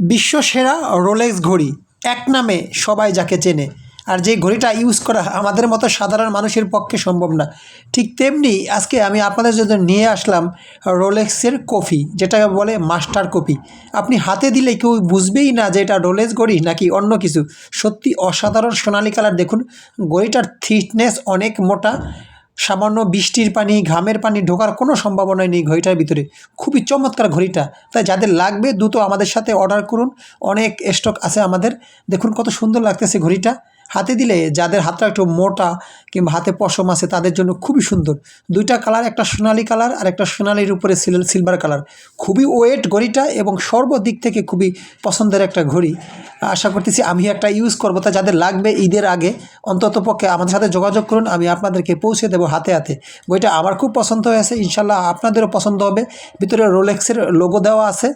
বিশ্বসেরা Rolex ঘড়ি, এক নামে সবাই যাকে চেনে। আর যে ঘড়িটা ইউজ করা আমাদের মতো সাধারণ মানুষের পক্ষে সম্ভব না। ঠিক তেমনি আজকে আমি আপনাদের জন্য নিয়ে আসলাম রোলেক্সের কফি যেটাকে বলে মাস্টার কপি আপনি হাতে দিলে কেউ বুঝবেই না যে এটা রোলেক্স ঘড়ি নাকি অন্য কিছু। সত্যি অসাধারণ সোনালি কালার। দেখুন, ঘড়িটার থিকনেস অনেক মোটা। সামান্য বৃষ্টির পানি, ঘামের পানি ঢোকার কোনো সম্ভাবনাই নেই ঘড়িটার ভিতরে। খুবই চমৎকার ঘড়িটা। তাই যাদের লাগবে দ্রুত আমাদের সাথে অর্ডার করুন। অনেক স্টক আছে আমাদের। দেখুন কত সুন্দর লাগতেছে ঘড়িটা। হাতে দিলে যাদের হাতটা একটু মোটা কিংবা হাতে পশম আছে, তাদের জন্য খুবই সুন্দর। দুইটা কালার, একটা সোনালি কালার আর একটা সোনালির উপরে সিল সিলভার কালার। খুবই ওয়েট ঘড়িটা এবং সর্বদিক থেকে খুবই পছন্দের একটা ঘড়ি। আশা করতেছি আমি একটা ইউজ করব। তা যাদের লাগবে ঈদের আগে, অন্তত পক্ষে আমাদের সাথে যোগাযোগ করুন, আমি আপনাদেরকে পৌঁছে দেবো হাতে হাতে। বইটা আমার খুব পছন্দ হয়েছে ইনশাল্লাহ আপনাদেরও পছন্দ হবে। ভিতরে রোলেক্সের লোগো দেওয়া আছে।